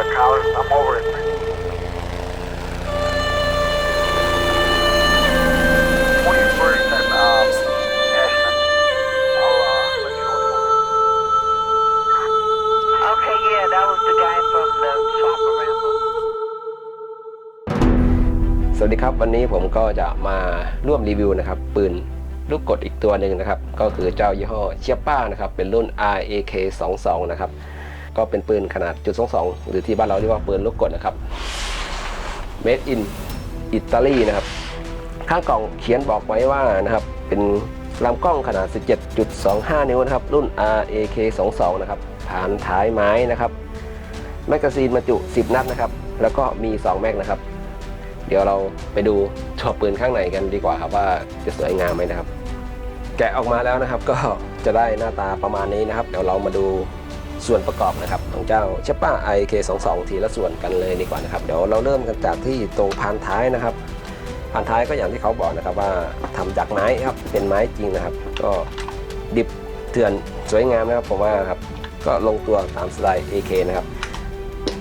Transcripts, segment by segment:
with cows. I'm over it. 21st and, um, Ashland. I'll, uh, let you know what's going on. Okay, yeah, that was the guy from the Chopper Ramble. สวัสดีครับ วันนี้ผมก็จะมาร่วมรีวิวนะครับ ปืนลูกกดอีกตัวหนึ่งนะครับ ก็คือเจ้ายี่ห้อเชียป้านะครับ เป็นรุ่น RAK22 นะครับ ก็เป็นปืนขนาดจุด22หรือที่บ้านเราเรียกว่าปืนลูกกดนะครับ Made in Italy นะครับ ข้างกล่องเขียนบอกไว้ว่านะครับ เป็นลำกล้องขนาด 17.25 นิ้วนะครับ รุ่น RAK 22นะครับฐานท้ายไม้นะครับ แมกกาซีนบรรจุ 10 นัดนะครับ แล้วก็มี 2 แม็กนะครับ เดี๋ยวเราไปดูตัวปืนข้างในกันดีกว่าครับว่าจะสวยงามไหมนะครับ แกะออกมาแล้วนะครับก็จะได้หน้าตาประมาณนี้นะครับ เดี๋ยวเรามาดู ส่วนประกอบนะครับของเจ้าเชปป้า IK22 ทีละส่วนกันเลยดีกว่านะครับเดี๋ยวเราเริ่มกันจากที่ตรงพานท้ายนะครับพานท้ายก็อย่างที่เขาบอกนะครับว่าทำจากไม้ครับเป็นไม้จริงนะครับ ก็ดิบเถื่อนสวยงามนะครับผมว่าครับก็ลงตัวตามสไตล์ AK นะครับ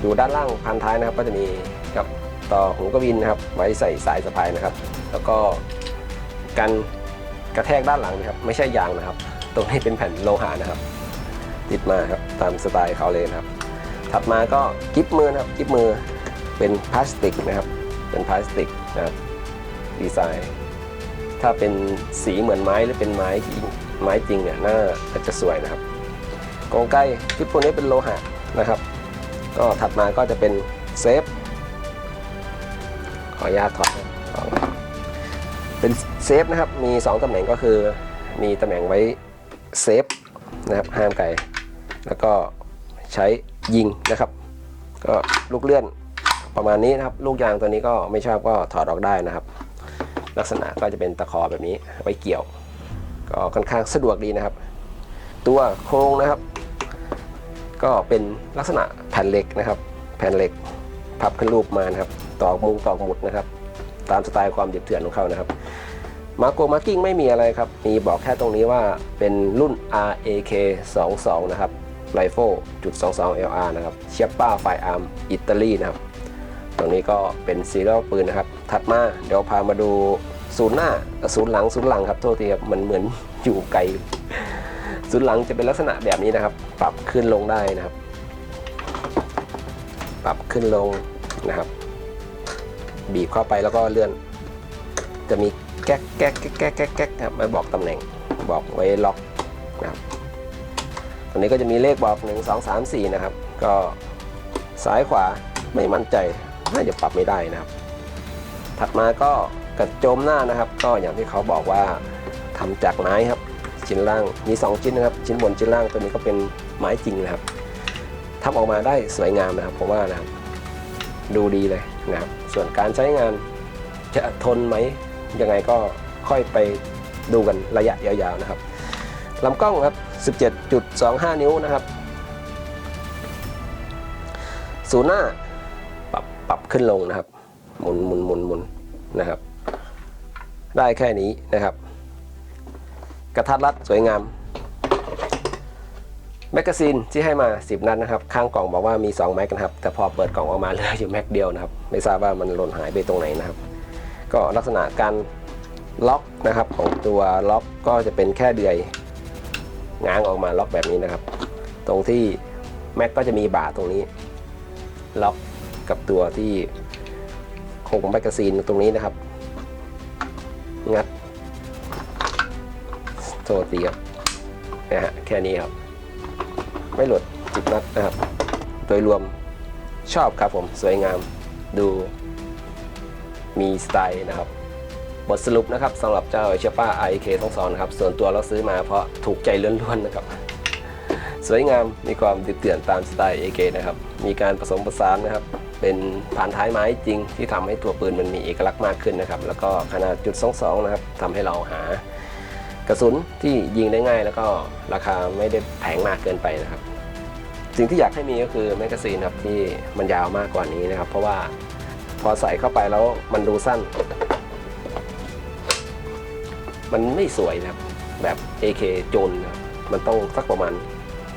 อยู่ด้านล่างพันท้ายนะครับ ก็จะมีกับต่อหูกระวินนะครับไว้ใส่สายสะพายนะครับ แล้วก็กันกระแทกด้านหลังนะครับ ไม่ใช่ยางนะครับ ตรงนี้เป็นแผ่นโลหะนะครับ ติดมาครับตามสไตล์เขาเลยนะครับ ถัดมาก็กิ๊บมือนะครับกิ๊บมือเป็นพลาสติกนะครับ เป็นพลาสติกนะครับดีไซน์ ถ้าเป็นสีเหมือนไม้หรือเป็นไม้จริงไม้จริงเนี่ยน่าจะสวยนะครับกรงไกลกิฟพวกนี้เป็นโลหะนะครับ ก็ถัดมาก็จะเป็นเซฟขออนุญาตถอดเป็นเซฟนะครับ มี 2ตำแหน่งก็คือ มีตำแหน่งไว้เซฟนะครับ ห้ามไกล แล้วก็ใช้ยิงนะครับ ก็ลูกเลื่อนประมาณนี้นะครับ ลูกยางตัวนี้ก็ไม่ชอบก็ถอดออกได้นะครับ ลักษณะก็จะเป็นตะขอแบบนี้ไว้เกี่ยว ก็ค่อนข้างสะดวกดีนะครับ ตัวโครงนะครับ ก็เป็นลักษณะแผ่นเหล็กนะครับ แผ่นเหล็กพับขึ้นรูปมานะครับ ตอกมุงตอกหมุดนะครับ ตามสไตล์ความเดิบเถื่อนของเขานะครับมาโกมาร์กิ้งไม่มีอะไรครับ มีบอกแค่ตรงนี้ว่าเป็นรุ่น RAK 22นะครับ ไรเฟิลจุด22 LR นะครับเชียป้าไฟอาร์มอิตาลีนะครับตรงนี้ก็เป็นซีเรียลปืนนะครับ ถัดมาเดี๋ยวพามาดูศูนย์หน้าศูนย์หลังศูนย์หลังครับโทษทีครับมันเหมือนอยู่ไกลศูนย์หลังจะเป็นลักษณะแบบนี้นะครับ ปรับขึ้นลงได้นะครับ ปรับขึ้นลงนะครับ บีบเข้าไปแล้วก็เลื่อน จะมีแก๊กแก๊กแก๊กแก๊กแก๊กครับมาบอกตำแหน่งบอกไว้ล็อกนะครับ ตรงนี้ก็จะมีเลขบอก 1 2 3 4 นะครับ ก็ซ้ายขวาไม่มั่นใจน่าจะปรับไม่ได้นะครับ ถัดมาก็กระโจมหน้านะครับ ก็อย่างที่เขาบอกว่าทำจากไม้ครับชิ้นล่างมี 2 ชิ้นนะครับ ชิ้นบนชิ้นล่างตัวนี้ก็เป็นไม้จริงนะครับทำออกมาได้สวยงามนะครับผมว่านะครับ ดูดีเลยนะครับ ส่วนการใช้งานจะทนไหมยังไงก็ค่อยไปดูกันระยะยาวๆนะครับลำกล้องครับ 17.25 นิ้วนะครับศูนย์หน้าปรับปรับขึ้นลงนะครับ หมุนหมุนหมุนหมุนนะครับ ได้แค่นี้นะครับ กระทัดรัดสวยงามแมกกาซีนที่ให้มา 10 นัดนะครับ ข้างกล่องบอกว่ามี 2 แม็กนะครับ แต่พอเปิดกล่องออกมาเหลืออยู่แม็กเดียวนะครับ ไม่ทราบว่ามันหล่นหายไปตรงไหนนะครับ ก็ลักษณะการล็อกนะครับของตัวล็อกก็จะเป็นแค่เดือย ง้างออกมาล็อกแบบนี้นะครับ ตรงที่แม็กก็จะมีบ่าตรงนี้ ล็อกกับตัวที่โคงแมกกาซีนตรงนี้นะครับ งัดโทษทีครับนะฮะแค่นี้ครับ ไม่หลุดจิบนัดนะครับ โดยรวมชอบครับผมสวยงามดูมีสไตล์นะครับ บทสรุปนะครับสำหรับเจ้าเชป้า IK ทั้งสองนะครับส่วนตัวเราซื้อมาเพราะถูกใจล้วนๆนะครับสวยงามมีความดิบเถื่อนตามสไตล์ AK นะครับมีการผสมผสานนะครับเป็นผ่านท้ายไม้จริงที่ทำให้ตัวปืนมันมีเอกลักษณ์มากขึ้นนะครับแล้วก็ขนาดจุด22นะครับทำให้เราหากระสุนที่ยิงได้ง่าย แล้วก็ราคาไม่ได้แพงมากเกินไปนะครับ สิ่งที่อยากให้มีก็คือแมกกาซีนครับที่มันยาวมากกว่านี้นะครับ เพราะว่าพอใส่เข้าไปแล้วมันดูสั้น มันไม่สวยนะครับ แบบ AK โจนนะมันต้องสักประมาณ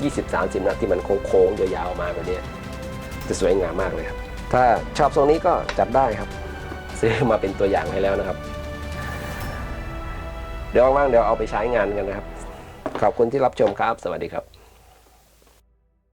20-30นัดที่มันโค้งๆยาวๆมาแบบนี้จะสวยงามมากเลยครับ ถ้าชอบทรงนี้ก็จับได้ครับ ซื้อมาเป็นตัวอย่างให้แล้วนะครับ เดี๋ยวว่างๆเดี๋ยวเอาไปใช้งานกันนะครับ ขอบคุณที่รับชมครับ สวัสดีครับ